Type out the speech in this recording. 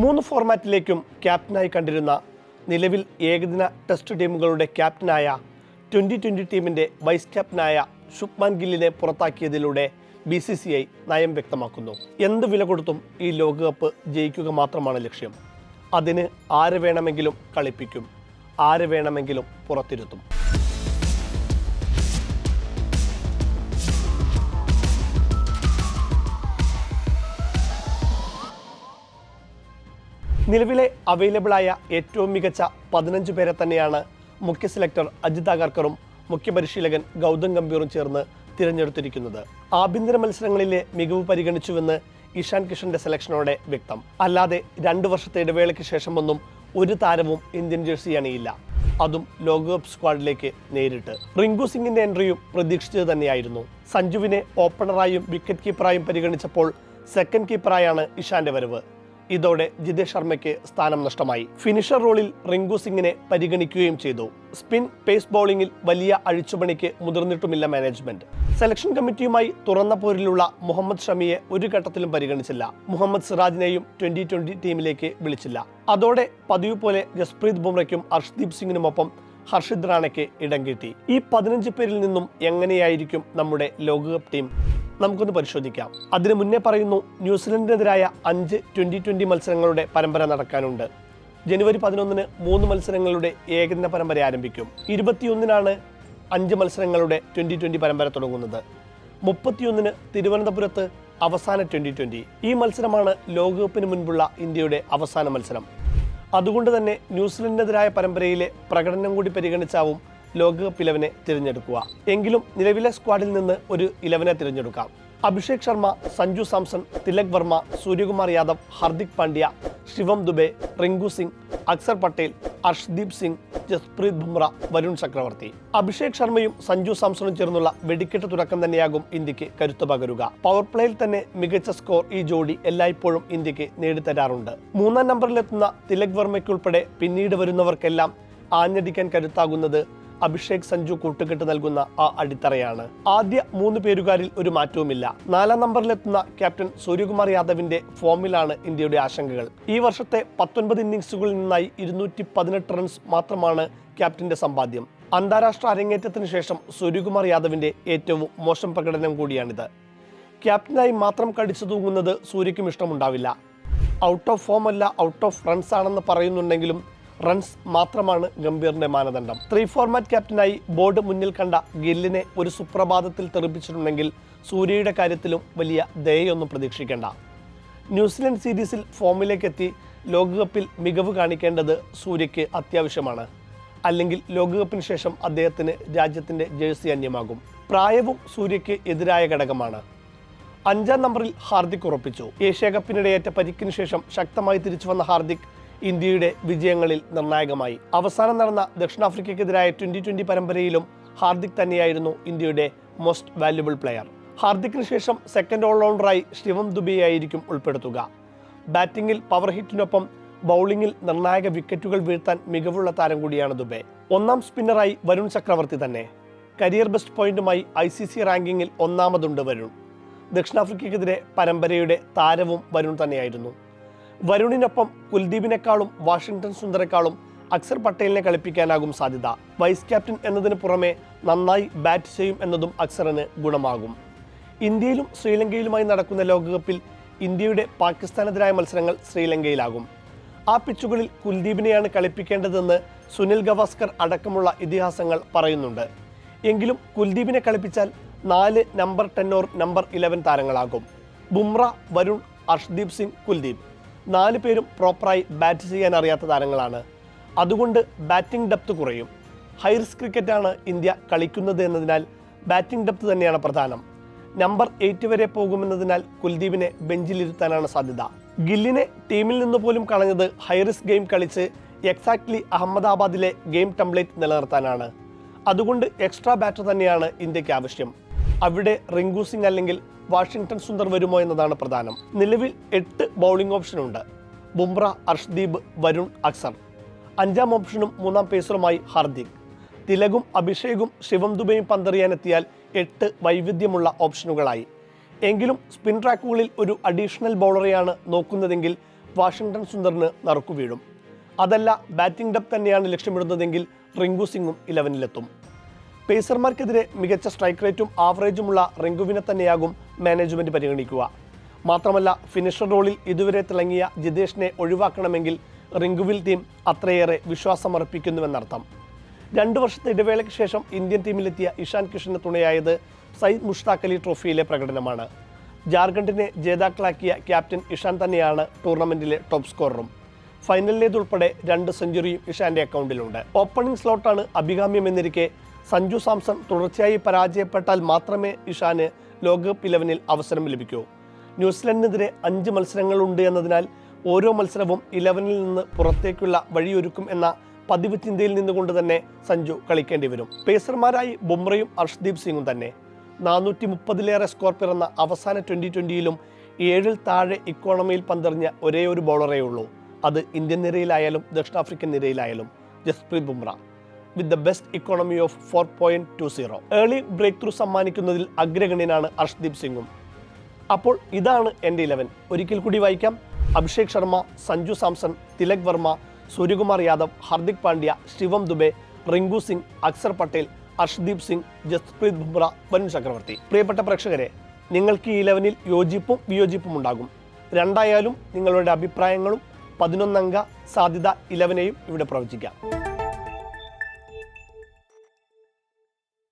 മൂന്ന് ഫോർമാറ്റിലേക്കും ക്യാപ്റ്റനായി കണ്ടിരുന്ന നിലവിൽ ഏകദിന ടെസ്റ്റ് ടീമുകളുടെ ക്യാപ്റ്റനായ ട്വന്റി ട്വന്റി ടീമിന്റെ വൈസ് ക്യാപ്റ്റനായ ശുഭ്മാൻ ഗില്ലിനെ പുറത്താക്കിയതിലൂടെ ബി സി സി ഐ നയം വ്യക്തമാക്കുന്നു. എന്ത് വില കൊടുത്തും ഈ ലോകകപ്പ് ജയിക്കുക മാത്രമാണ് ലക്ഷ്യം. അതിന് ആര് വേണമെങ്കിലും കളിപ്പിക്കും ആര് വേണമെങ്കിലും പുറത്തിരുത്തും. നിലവിലെ അവൈലബിളായ ഏറ്റവും മികച്ച പതിനഞ്ച് പേരെ തന്നെയാണ് മുഖ്യ സെലക്ടർ അജിത് അഗർക്കറും മുഖ്യ പരിശീലകൻ ഗൗതം ഗംഭീറും ചേർന്ന് തിരഞ്ഞെടുത്തിരിക്കുന്നത്. ആഭ്യന്തര മത്സരങ്ങളിലെ മികവ് പരിഗണിച്ചുവെന്ന് ഇഷാൻ കിഷന്റെ സെലക്ഷനോടെ വ്യക്തം. അല്ലാതെ രണ്ട് വർഷത്തെ ഇടവേളയ്ക്ക് ശേഷമൊന്നും ഒരു താരവും ഇന്ത്യൻ ജേഴ്സി അണിയില്ല. അതും ലോകകപ്പ് സ്ക്വാഡിലേക്ക് നേരിട്ട്. റിങ്കു സിംഗിന്റെ എൻട്രിയും പ്രതീക്ഷിച്ചത് തന്നെയായിരുന്നു. സഞ്ജുവിനെ ഓപ്പണറായും വിക്കറ്റ് കീപ്പറായും പരിഗണിച്ചപ്പോൾ സെക്കൻഡ് കീപ്പറായാണ് ഇഷാന്റെ വരവ്. ഇതോടെ ജിതേഷ് ശർമ്മയ്ക്ക് സ്ഥാനം നഷ്ടമായി. ഫിനിഷർ റോളിൽ റിങ്കു സിംഗിനെ പരിഗണിക്കുകയും ചെയ്തു. സ്പിൻ പേസ് ബൗളിംഗിൽ വലിയ അഴിച്ചുപണിക്ക് മുതിർന്നിട്ടുമില്ല മാനേജ്മെന്റ് സെലക്ഷൻ കമ്മിറ്റിയുമായി തുറന്ന പോരിലുള്ള മുഹമ്മദ് ഷമിയെ ഒരു ഘട്ടത്തിലും പരിഗണിച്ചില്ല. മുഹമ്മദ് സിറാജിനെയും ട്വന്റി ട്വന്റി ടീമിലേക്ക് വിളിച്ചില്ല. അതോടെ പതിവ് പോലെ ജസ്പ്രീത് ബുംറയ്ക്കും ഹർഷ്ദീപ് സിംഗിനുമൊപ്പം ഹർഷിദ് റാണയ്ക്ക് ഇടം കിട്ടി. ഈ പതിനഞ്ച് പേരിൽ നിന്നും എങ്ങനെയായിരിക്കും നമ്മുടെ ലോകകപ്പ് ടീം? നമുക്കൊന്ന് പരിശോധിക്കാം. അതിനു മുന്നേ പറയുന്നു ന്യൂസിലൻഡിനെതിരായ അഞ്ച് ട്വന്റി ട്വന്റി മത്സരങ്ങളുടെ പരമ്പര നടക്കാനുണ്ട്. ജനുവരി പതിനൊന്നിന് മൂന്ന് മത്സരങ്ങളുടെ ഏകദിന പരമ്പര ആരംഭിക്കും. ഇരുപത്തിയൊന്നിനാണ് അഞ്ച് മത്സരങ്ങളുടെ ട്വന്റി ട്വന്റി പരമ്പര തുടങ്ങുന്നത്. മുപ്പത്തിയൊന്നിന് തിരുവനന്തപുരത്ത് അവസാന ട്വന്റി ട്വന്റി. ഈ മത്സരമാണ് ലോകകപ്പിന് മുൻപുള്ള ഇന്ത്യയുടെ അവസാന മത്സരം. അതുകൊണ്ട് തന്നെ ന്യൂസിലൻഡിനെതിരായ പരമ്പരയിലെ പ്രകടനം കൂടി പരിഗണിച്ചാവും ലോകകപ്പ് ഇലവനെ തിരഞ്ഞെടുക്കുക. എങ്കിലും നിലവിലെ സ്ക്വാഡിൽ നിന്ന് ഒരു ഇലവനെ തിരഞ്ഞെടുക്കാം. അഭിഷേക് ശർമ്മ സഞ്ജു സാംസൺ തിലക് വർമ്മ സൂര്യകുമാർ യാദവ് ഹർദിക് പാണ്ഡ്യ ശിവം ദുബെ റിങ്കു സിംഗ് അക്സർ പട്ടേൽ അർഷ്ദീപ് സിംഗ് ജസ്പ്രീത് ബുംറ വരുൺ ചക്രവർത്തി. അഭിഷേക് ശർമ്മയും സഞ്ജു സാംസണും ചേർന്നുള്ള വെടിക്കെട്ട് തുടക്കം തന്നെയാകും ഇന്ത്യയ്ക്ക് കരുത്തു പകരുക. പവർ പ്ലേയിൽ തന്നെ മികച്ച സ്കോർ ഈ ജോഡി എല്ലായ്പ്പോഴും ഇന്ത്യയ്ക്ക് നേടിത്തരാറുണ്ട്. മൂന്നാം നമ്പറിലെത്തുന്ന തിലക് വർമ്മയ്ക്കുൾപ്പെടെ പിന്നീട് വരുന്നവർക്കെല്ലാം ആഞ്ഞടിക്കാൻ കരുത്താകുന്നത് അഭിഷേക് സഞ്ജു കൂട്ടുകെട്ട് നൽകുന്ന ആ അടിത്തറയാണ്. ആദ്യ മൂന്ന് പേരുകാരിൽ ഒരു മാറ്റവുമില്ല. നാലാം നമ്പറിലെത്തുന്ന ക്യാപ്റ്റൻ സൂര്യകുമാർ യാദവിന്റെ ഫോമിലാണ് ഇന്ത്യയുടെ ആശങ്കകൾ. ഈ വർഷത്തെ പത്തൊൻപത് ഇന്നിംഗ്സുകളിൽ നിന്നായി ഇരുന്നൂറ്റി പതിനെട്ട് റൺസ് മാത്രമാണ് ക്യാപ്റ്റന്റെ സമ്പാദ്യം. അന്താരാഷ്ട്ര അരങ്ങേറ്റത്തിന് ശേഷം സൂര്യകുമാർ യാദവിന്റെ ഏറ്റവും മോശം പ്രകടനം കൂടിയാണിത്. ക്യാപ്റ്റനായി മാത്രം കടിച്ചു തൂങ്ങുന്നത് സൂര്യക്കും ഇഷ്ടമുണ്ടാവില്ല. ഔട്ട് ഓഫ് ഫോം അല്ല ഔട്ട് ഓഫ് റൺസ് ആണെന്ന് പറയുന്നുണ്ടെങ്കിലും റൺസ് മാത്രമാണ് ഗംഭീറിന്റെ മാനദണ്ഡം. ത്രീ ഫോർമാറ്റ് ക്യാപ്റ്റനായി ബോർഡ് മുന്നിൽ കണ്ട ഗില്ലിനെ ഒരു സുപ്രഭാതത്തിൽ തെറിപ്പിച്ചിട്ടുണ്ടെങ്കിൽ സൂര്യയുടെ കാര്യത്തിലും വലിയ ദയയൊന്നും പ്രതീക്ഷിക്കേണ്ട. ന്യൂസിലൻഡ് സീരീസിൽ ഫോമിലേക്ക് എത്തി ലോകകപ്പിൽ മികവ് കാണിക്കേണ്ടത് സൂര്യയ്ക്ക് അത്യാവശ്യമാണ്. അല്ലെങ്കിൽ ലോകകപ്പിന് ശേഷം അദ്ദേഹത്തിന് രാജ്യത്തിന്റെ ജേഴ്സി അന്യമാകും. പ്രായവും സൂര്യയ്ക്ക് എതിരായ ഘടകമാണ്. അഞ്ചാം നമ്പറിൽ ഹാർദിക് ഉറപ്പിച്ചു. ഏഷ്യ കപ്പിനിടെയേറ്റ പരിക്കിന് ശേഷം ശക്തമായി തിരിച്ചു വന്ന ഹാർദിക് ഇന്ത്യയുടെ വിജയങ്ങളിൽ നിർണായകമായി. അവസാനം നടന്ന ദക്ഷിണാഫ്രിക്കയ്ക്കെതിരായ ട്വന്റി ട്വന്റി പരമ്പരയിലും ഹാർദിക് തന്നെയായിരുന്നു ഇന്ത്യയുടെ മോസ്റ്റ് വാല്യുബിൾ പ്ലെയർ ഹാർദിക്കിന് ശേഷം സെക്കൻഡ് ഓൾറൗണ്ടറായി ശിവം ദുബെയായിരിക്കും ഉൾപ്പെടുത്തുക. ബാറ്റിംഗിൽ പവർ ഹിറ്റിനൊപ്പം ബൗളിംഗിൽ നിർണായക വിക്കറ്റുകൾ വീഴ്ത്താൻ മികവുള്ള താരം കൂടിയാണ് ദുബെ. ഒന്നാം സ്പിന്നറായി വരുൺ ചക്രവർത്തി തന്നെ. കരിയർ ബെസ്റ്റ് പോയിന്റുമായി ഐ സി സി റാങ്കിങ്ങിൽ ഒന്നാമതുണ്ട് വരുൺ. ദക്ഷിണാഫ്രിക്കയ്ക്കെതിരെ പരമ്പരയുടെ താരവും വരുൺ തന്നെയായിരുന്നു. വരുണിനൊപ്പം കുൽദീപിനേക്കാളും വാഷിംഗ്ടൺ സുന്ദറേക്കാളും അക്സർ പട്ടേലിനെ കളിപ്പിക്കാനാകും സാധ്യത. വൈസ് ക്യാപ്റ്റൻ എന്നതിന് പുറമെ നന്നായി ബാറ്റ് ചെയ്യും എന്നതും അക്സറിന് ഗുണമാകും. ഇന്ത്യയിലും ശ്രീലങ്കയിലുമായി നടക്കുന്ന ലോകകപ്പിൽ ഇന്ത്യയുടെ പാകിസ്ഥാനെതിരായ മത്സരങ്ങൾ ശ്രീലങ്കയിലാകും. ആ പിച്ചുകളിൽ കുൽദീപിനെയാണ് കളിപ്പിക്കേണ്ടതെന്ന് സുനിൽ ഗവാസ്കർ അടക്കമുള്ള ഇതിഹാസങ്ങൾ പറയുന്നുണ്ട്. എങ്കിലും കുൽദീപിനെ കളിപ്പിച്ചാൽ നാല് number ten or number eleven താരങ്ങളാകും. Bumrah Varun Arshdeep Singh Kuldeep. നാല് പേരും പ്രോപ്പറായി ബാറ്റ് ചെയ്യാൻ അറിയാത്ത താരങ്ങളാണ്. അതുകൊണ്ട് ബാറ്റിംഗ് ഡെപ്ത് കുറയും. ഹൈ ക്രിക്കറ്റാണ് ഇന്ത്യ കളിക്കുന്നത് എന്നതിനാൽ ബാറ്റിംഗ് ഡെപ്ത് തന്നെയാണ് പ്രധാനം. നമ്പർ എയ്റ്റ് വരെ പോകുമെന്നതിനാൽ കുൽദീപിനെ ബെഞ്ചിലിരുത്താനാണ് സാധ്യത. ഗില്ലിനെ ടീമിൽ നിന്ന് പോലും കളഞ്ഞത് ഹൈ റിസ്ക് ഗെയിം കളിച്ച് എക്സാക്ട്ലി അഹമ്മദാബാദിലെ ഗെയിം ടെംപ്ലേറ്റ് നിലനിർത്താനാണ്. അതുകൊണ്ട് എക്സ്ട്രാ ബാറ്റർ തന്നെയാണ് ഇന്ത്യയ്ക്ക് ആവശ്യം. അവിടെ റിങ്കു സിംഗ് അല്ലെങ്കിൽ വാഷിംഗ്ടൺ സുന്ദർ വരുമോ എന്നതാണ് പ്രധാനം. നിലവിൽ എട്ട് ബൗളിംഗ് ഓപ്ഷനുണ്ട് ബുംറ അർഷ്ദീപ് വരുൺ അക്സർ. അഞ്ചാം ഓപ്ഷനും മൂന്നാം പേസറുമായി ഹാർദിക്. തിലകും അഭിഷേകും ശിവം ദുബയും പന്തെറിയാനെത്തിയാൽ എട്ട് വൈവിധ്യമുള്ള ഓപ്ഷനുകളായി എങ്കിലും സ്പിൻ ട്രാക്കുകളിൽ ഒരു അഡീഷണൽ ബൗളറെയാണ് നോക്കുന്നതെങ്കിൽ വാഷിംഗ്ടൺ സുന്ദറിന് നറുക്കു വീഴും. അതല്ല ബാറ്റിംഗ് ഡെപ്പ് തന്നെയാണ് ലക്ഷ്യമിടുന്നതെങ്കിൽ റിങ്കു സിംഗും ഇലവനിലെത്തും പേസർമാർക്കെതിരെ മികച്ച സ്ട്രൈക്ക് റേറ്റും ആവറേജുമുള്ള റിങ്കുവിനെ തന്നെയാകും മാനേജ്മെന്റ് പരിഗണിക്കുക. മാത്രമല്ല ഫിനിഷർ റോളിൽ ഇതുവരെ തിളങ്ങിയ ജിതേഷിനെ ഒഴിവാക്കണമെങ്കിൽ റിങ്കുവിൽ ടീം അത്രയേറെ വിശ്വാസമർപ്പിക്കുന്നുവെന്നർത്ഥം. രണ്ട് വർഷത്തെ ഇടവേളയ്ക്ക് ശേഷം ഇന്ത്യൻ ടീമിലെത്തിയ ഇഷാൻ കിഷന് തുണയായത് സയ്യിദ് മുഷ്താഖ് അലി ട്രോഫിയിലെ പ്രകടനമാണ്. ജാർഖണ്ഡിനെ ജേതാക്കളാക്കിയ ക്യാപ്റ്റൻ ഇഷാൻ തന്നെയാണ് ടൂർണമെന്റിലെ ടോപ്പ് സ്കോററും. ഫൈനലിലേതുൾപ്പെടെ രണ്ട് സെഞ്ചുറിയും ഇഷാന്റെ അക്കൗണ്ടിലുണ്ട്. ഓപ്പണിംഗ് സ്ലോട്ടാണ് അഭികാമ്യമെന്നിരിക്കെ സഞ്ജു സാംസൺ തുടർച്ചയായി പരാജയപ്പെട്ടാൽ മാത്രമേ ഇഷാന് ലോകകപ്പ് ഇലവനിൽ അവസരം ലഭിക്കൂ. ന്യൂസിലൻഡിനെതിരെ അഞ്ച് മത്സരങ്ങളുണ്ട് എന്നതിനാൽ ഓരോ മത്സരവും ഇലവനിൽ നിന്ന് പുറത്തേക്കുള്ള വഴിയൊരുക്കും എന്ന പതിവ് ചിന്തയിൽ നിന്നുകൊണ്ട് തന്നെ സഞ്ജു കളിക്കേണ്ടി വരും. പേസർമാരായി ബുംറയും അർഷ്ദീപ് സിംഗും തന്നെ. നാനൂറ്റി മുപ്പതിലേറെ സ്കോർ പിറന്ന അവസാന ട്വന്റി ട്വന്റിയിലും ഏഴിൽ താഴെ ഇക്കോണമിയിൽ പന്തെറിഞ്ഞ ഒരേ ഒരു ബൗളറേ ഉള്ളൂ അത് ഇന്ത്യൻ നിരയിലായാലും ദക്ഷിണാഫ്രിക്കൻ നിരയിലായാലും Jasprit Bumrah. With the best economy of four point two zero early breakthrough സമ്മാനിക്കുന്നതിൽ അഗ്രഗണ്യനാണ് അർഷ്ദീപ് സിംഗും. അപ്പോൾ ഇതാണ് എന്റെ ഇലവൻ ഒരിക്കൽ കൂടി വായിക്കാം. അഭിഷേക് ശർമ്മ സഞ്ജു സാംസൺ തിലക് വർമ്മ സൂര്യകുമാർ യാദവ് ഹാർദിക് പാണ്ഡ്യ ശിവം ദുബെ റിങ്കു സിംഗ് അക്സർ പട്ടേൽ അർഷ്ദീപ് സിംഗ് ജസ്പ്രീത് ബുംറ വരുൺ ചക്രവർത്തി. പ്രിയപ്പെട്ട പ്രേക്ഷകരെ നിങ്ങൾക്ക് ഈ ഇലവനിൽ യോജിപ്പും വിയോജിപ്പും ഉണ്ടാകും. രണ്ടായാലും നിങ്ങളുടെ അഭിപ്രായങ്ങളും പതിനൊന്നംഗ സാധ്യത ഇലവനെയും ഇവിടെ പ്രവചിക്കാം.